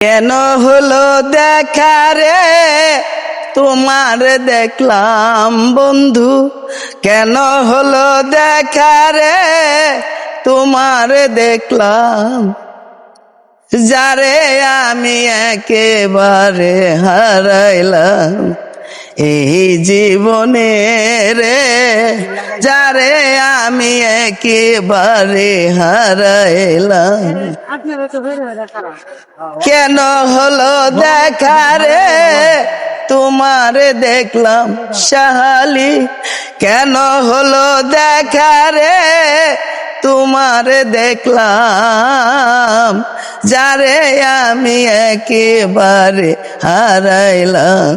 কেন হলো দেখা রে? তোমার দেখলাম বন্ধু। কেন হলো দেখা রে? তোমার দেখলাম। যারে আমি একেবারে হারাইলাম। এই জীবনে রে যারে আমি একেবারে হারাইলাম। কেন হলো দেখা রে? তোমার দেখলাম সাহালি কেন হলো দেখা রে? তোমার দেখলাম যারে আমি একেবারে হারাইলাম।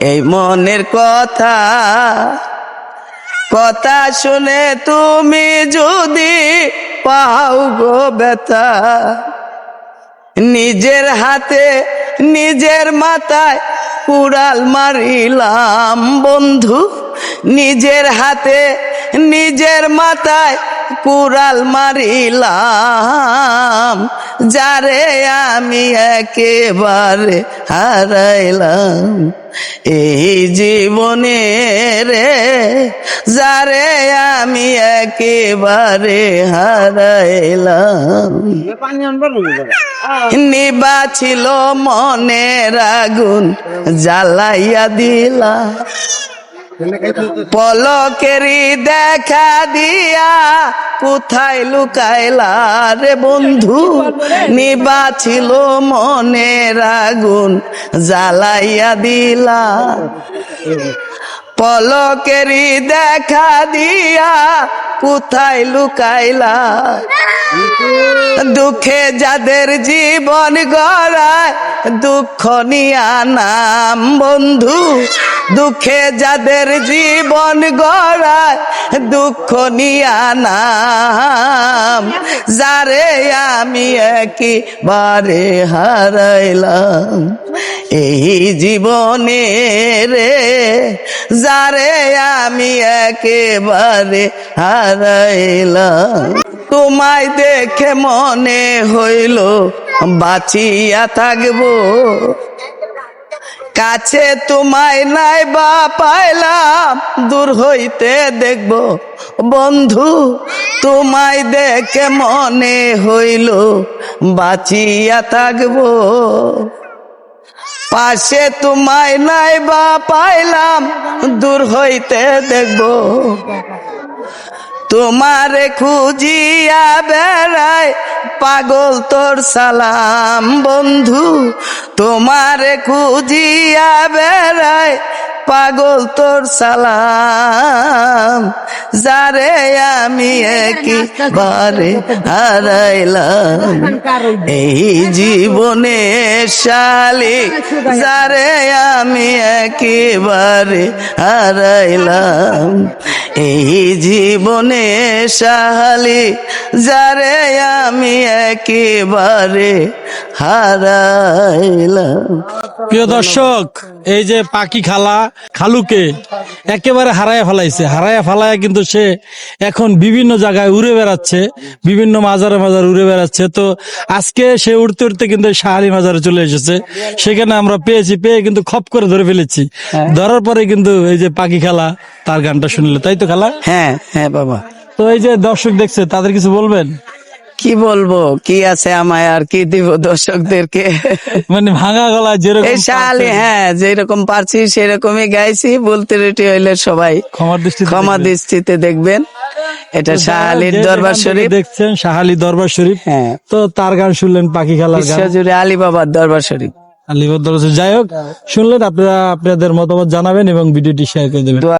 এই মনের কথা কথা শুনে তুমি যদি পাও গো ব্যথা, নিজের হাতে, নিজের মাথায় কুড়াল মারিলাম বন্ধু, নিজের হাতে, নিজের মাথায় কুড়াল মারিলাম, যারে আমি একেবারে হারাইলাম। এই জীবনে রে, যারে আমি একেবারে হারাইলাম। নিবা ছিল মনের আগুন, জ্বালাইয়া দিলা। পলকেরি দেখা দিয়া কোথায় লুকাইলা রে বন্ধু? নিবা ছিল মনের আগুন, জ্বালাইয়া দিলা। পলকেরি দেখা দিয়া কোথায় লুকাইলা? দুঃখে যাদের জীবন গড়ায়, দুঃখ নিয়া নাম বন্ধু। দুঃখে যাদের জীবন গড়ায়, দুঃখ নিয়া নাম। যারে আমি একেবারে হারাইলাম। এই জীবনে রে, যারে আমি একেবারে হারাইলাম। তোমায় দেখে মনে হইল বাঁচিয়া থাকব। কাছে তোমায় নাই বা পাইলাম, দূর হইতে দেখব। বন্ধু, তোমায় দেখে মনে হইল বাঁচিয়া থাকব। পাশে তোমায় নাই বা পাইলাম, দূর হইতে দেখব। তোমারে খুঁজিয়া বেড়ায় পাগল তোর সালাম, বন্ধু। তোমারে খুঁজিয়া বেড়ায় পাগল তোর সালাম। যারে আমি একেবারে হারাইলাম। এই জীবনে শালি, যারে আমি একেবারে হারাইলাম। এই জীবনে শালি, যারে আমি একেবারে হারাইলাম। প্রিয় দর্শক এই যে পাখি খালা খালুকে একেবারে হারায় ফেলাইছে। হারায় ফেলায় কিন্তু সে এখন বিভিন্ন জায়গায় উড়ে বেড়াচ্ছে বিভিন্ন মাজারে মাজার উড়ে বেড়াচ্ছে। তো আজকে সে উড়তে উড়তে কিন্তু শাহালি মাজারে চলে এসেছে। সেখানে আমরা পেয়েছি পেয়ে কিন্তু খপ করে ধরে ফেলেছি। ধরার পরে কিন্তু এই যে পাখি খালা তার গানটা শুনলে তাই তো খালা? হ্যাঁ হ্যাঁ বাবা। তো এই যে দর্শক দেখছে তাদের কিছু বলবেন? কি বলব? কি আছে আমায় আর কি দিব দর্শকদেরকে? মানে ভাঙা গলা যেরকম এই শালি হ্যাঁ যেরকম পারছি সেরকমই গাইছি বলতে রেটি হইলে সবাই ক্ষমা দৃষ্টিতে দেখবেন। এটা শাহালির দরবার শরীফ। দেখছেন শাহালি দরবার শরীফ হ্যাঁ। তো তার গান শুনলেন পাখি খেলার গান। বিশ্বজুড়ে আলী বাবার দরবার শরীফ। আলিবর দরবার যাই হোক শুনলেন আপনারা আপনাদের মতামত জানাবেন এবং ভিডিওটি শেয়ার করে দেবেন।